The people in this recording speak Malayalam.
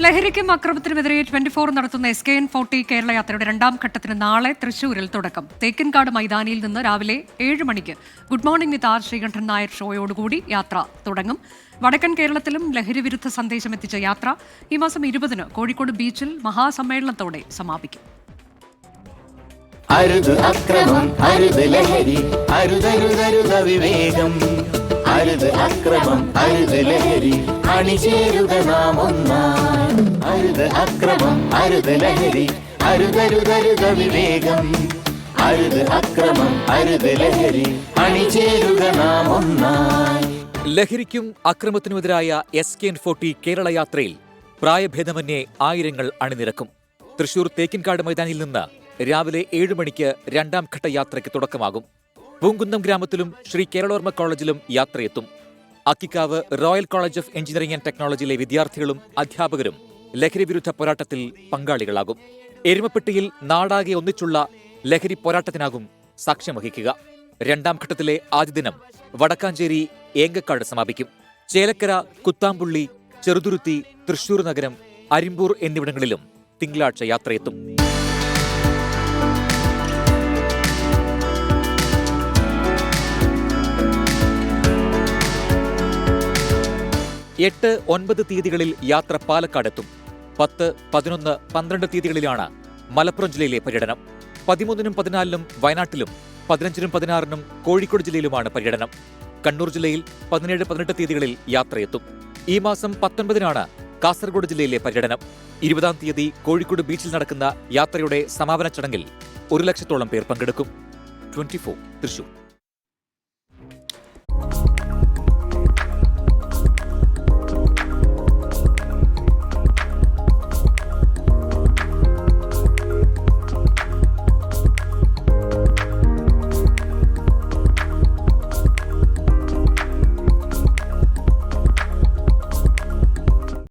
ലഹരിക്കും അക്രമത്തിനുമെതിരെ ട്വന്റി ഫോർ നടത്തുന്ന S K N forty Kerala യാത്രയുടെ രണ്ടാം ഘട്ടത്തിന് നാളെ തൃശൂരിൽ തുടക്കം. തേക്കിൻകാട് മൈതാനിയിൽ നിന്ന് രാവിലെ ഏഴ് മണിക്ക് good morning with R Sreekandan Nair ഷോയോടുകൂടി യാത്ര തുടങ്ങും. വടക്കൻ കേരളത്തിലും ലഹരി വിരുദ്ധ സന്ദേശം എത്തിച്ച യാത്ര ഈ മാസം ഇരുപതിന് കോഴിക്കോട് ബീച്ചിൽ മഹാസമ്മേളനത്തോടെ സമാപിക്കും. അരുത് അക്രമം അരുത് ലഹരി വിവേകം. അക്രമം അരുത് ലഹരി അണിചേരുക നാം ഒന്നായി അരുത് അക്രമം അരുത് ലഹരി അരുതരുതരുത വിവേകം. അരുത് അക്രമം അരുത് ലഹരി അണിചേരുക നാം ഒന്നായി. ലഹരിക്കും അക്രമത്തിനുമെതിരായ S K N forty Kerala യാത്രയിൽ പ്രായഭേദമന്യേ ആയിരങ്ങൾ അണിനിരക്കും. തൃശൂർ തേക്കിൻകാട് മൈതാനിയിൽ നിന്ന് രാവിലെ ഏഴ് മണിക്ക് രണ്ടാം ഘട്ട യാത്രയ്ക്ക് തുടക്കമാകും. പൂങ്കുന്നം ഗ്രാമത്തിലും ശ്രീ കേരളോർമ്മ കോളേജിലും യാത്രയെത്തും. Akkikavu royal college of engineering and ടെക്നോളജിയിലെ വിദ്യാർത്ഥികളും അധ്യാപകരും ലഹരി വിരുദ്ധ പോരാട്ടത്തിൽ പങ്കാളികളാകും. എരുമപ്പെട്ടിയിൽ നാടാകെ ഒന്നിച്ചുള്ള ലഹരി പോരാട്ടത്തിനാകും സാക്ഷ്യം വഹിക്കുക. രണ്ടാം ഘട്ടത്തിലെ ആദ്യ ദിനം വടക്കാഞ്ചേരി ഏങ്കക്കാട് സമാപിക്കും. ചേലക്കര കുത്താമ്പുള്ളി ചെറുതുരുത്തി തൃശൂർ നഗരം അരിമ്പൂർ എന്നിവിടങ്ങളിലും തിങ്കളാഴ്ച യാത്രയെത്തും. എട്ട് ഒൻപത് തീയതികളിൽ യാത്ര പാലക്കാടെത്തും. പത്ത് പതിനൊന്ന് പന്ത്രണ്ട് തീയതികളിലാണ് മലപ്പുറം ജില്ലയിലെ പര്യടനം. പതിമൂന്നിനും പതിനാലിനും വയനാട്ടിലും പതിനഞ്ചിനും പതിനാറിനും കോഴിക്കോട് ജില്ലയിലുമാണ് പര്യടനം. കണ്ണൂർ ജില്ലയിൽ പതിനേഴ് പതിനെട്ട് തീയതികളിൽ യാത്രയെത്തും. ഈ മാസം പത്തൊൻപതിനാണ് കാസർഗോഡ് ജില്ലയിലെ പര്യടനം. ഇരുപതാം തീയതി കോഴിക്കോട് ബീച്ചിൽ നടക്കുന്ന യാത്രയുടെ സമാപന ചടങ്ങിൽ ഒരു ലക്ഷത്തോളം പേർ പങ്കെടുക്കും. ട്വന്റി തൃശൂർ.